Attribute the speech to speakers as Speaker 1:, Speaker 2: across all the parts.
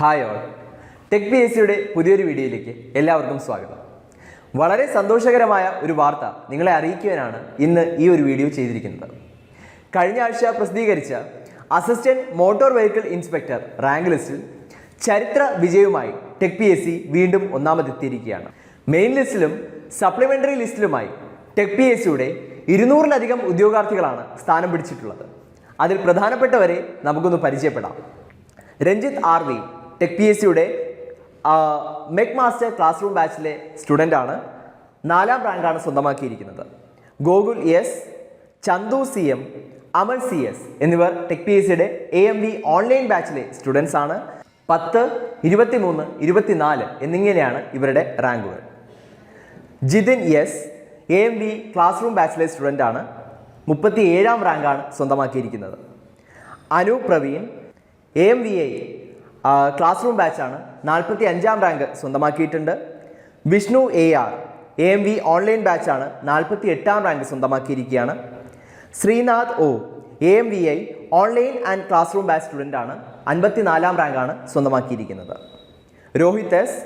Speaker 1: Hi all tech P S സിയുടെ പുതിയൊരു വീഡിയോയിലേക്ക് എല്ലാവർക്കും സ്വാഗതം. വളരെ സന്തോഷകരമായ ഒരു വാർത്ത നിങ്ങളെ അറിയിക്കുവാനാണ് ഇന്ന് ഈ ഒരു വീഡിയോ ചെയ്തിരിക്കുന്നത്. കഴിഞ്ഞ ആഴ്ച പ്രസിദ്ധീകരിച്ച assistant motor vehicle inspector rank ലിസ്റ്റിൽ ചരിത്ര വിജയവുമായി ടെക് പി എസ് സി വീണ്ടും ഒന്നാമതെത്തിയിരിക്കുകയാണ്. മെയിൻ ലിസ്റ്റിലും സപ്ലിമെന്ററി ലിസ്റ്റിലുമായി ടെക് പി എസ് സിയുടെ ഇരുന്നൂറിലധികം ഉദ്യോഗാർത്ഥികളാണ് സ്ഥാനം പിടിച്ചിട്ടുള്ളത്. അതിൽ പ്രധാനപ്പെട്ടവരെ നമുക്കൊന്ന് പരിചയപ്പെടാം. Ranjith R V tech P S സിയുടെ മെക് മാസ്റ്റർ ക്ലാസ് റൂം ബാച്ചിലെ സ്റ്റുഡന്റ് ആണ്. നാലാം റാങ്കാണ് സ്വന്തമാക്കിയിരിക്കുന്നത്. Gokul S Chanthu C M Amal C S എന്നിവർ ടെക് പി എസ് സിയുടെ എ എം വി ഓൺലൈൻ ബാച്ചിലെ സ്റ്റുഡൻസ് ആണ്. പത്ത് ഇരുപത്തിമൂന്ന് ഇരുപത്തിനാല് എന്നിങ്ങനെയാണ് ഇവരുടെ റാങ്കുകൾ Jithin S A M V classroom ബാച്ചിലെ student ആണ്. മുപ്പത്തി ഏഴാം റാങ്കാണ് സ്വന്തമാക്കിയിരിക്കുന്നത്. Anu Praveen A M V I classroom ബാച്ചാണ് നാൽപ്പത്തി അഞ്ചാം റാങ്ക് സ്വന്തമാക്കിയിട്ടുണ്ട്. Vishnu A R A M V online ബാച്ചാണ് നാൽപ്പത്തി എട്ടാം rank സ്വന്തമാക്കിയിരിക്കുകയാണ്. Sreenath O A M V I online and classroom batch student ആണ് അൻപത്തിനാലാം റാങ്കാണ് സ്വന്തമാക്കിയിരിക്കുന്നത്. Rohit S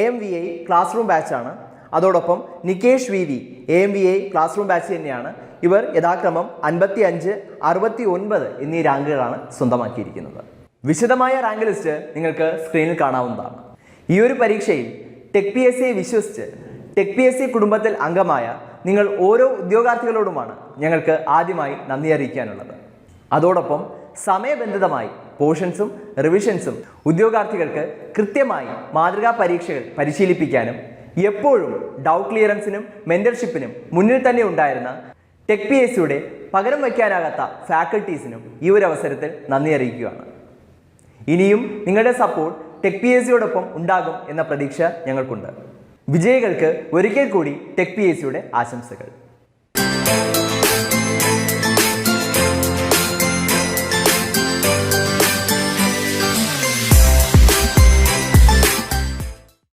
Speaker 1: A M V I classroom ബാച്ചാണ് അതോടൊപ്പം Nikesh V V A M V I classroom batch തന്നെയാണ്. ഇവർ യഥാക്രമം അൻപത്തി അഞ്ച് അറുപത്തി ഒൻപത് എന്നീ റാങ്കുകളാണ് സ്വന്തമാക്കിയിരിക്കുന്നത്. വിശദമായ റാങ്ക് ലിസ്റ്റ് നിങ്ങൾക്ക് സ്ക്രീനിൽ കാണാവുന്നതാണ്. ഈ ഒരു പരീക്ഷയിൽ ടെക് പി എസ് സിയെ വിശ്വസിച്ച് ടെക് പി എസ് സി കുടുംബത്തിൽ അംഗമായ നിങ്ങൾ ഓരോ ഉദ്യോഗാർത്ഥികളോടുമാണ് ഞങ്ങൾക്ക് ആദ്യമായി നന്ദി അറിയിക്കാനുള്ളത്. അതോടൊപ്പം സമയബന്ധിതമായി പോർഷൻസും റിവിഷൻസും ഉദ്യോഗാർത്ഥികൾക്ക് കൃത്യമായി മാതൃകാ പരീക്ഷകൾ പരിശീലിപ്പിക്കാനും എപ്പോഴും ഡൗട്ട് ക്ലിയറൻസിനും മെന്റർഷിപ്പിനും മുന്നിൽ തന്നെ ഉണ്ടായിരുന്ന ടെക് പി എസ് സിയുടെ പകരം വയ്ക്കാനാകാത്ത ഫാക്കൽറ്റീസിനും ഈ ഒരു അവസരത്തിൽ നന്ദി അറിയിക്കുകയാണ്. ഇനിയും നിങ്ങളുടെ സപ്പോർട്ട് ടെക് പി എസ് സിയോടൊപ്പം ഉണ്ടാകും എന്ന പ്രതീക്ഷ ഞങ്ങൾക്കുണ്ട്. വിജയികൾക്ക് ഒരിക്കൽ കൂടി ടെക് പി എസ് സിയുടെ ആശംസകൾ.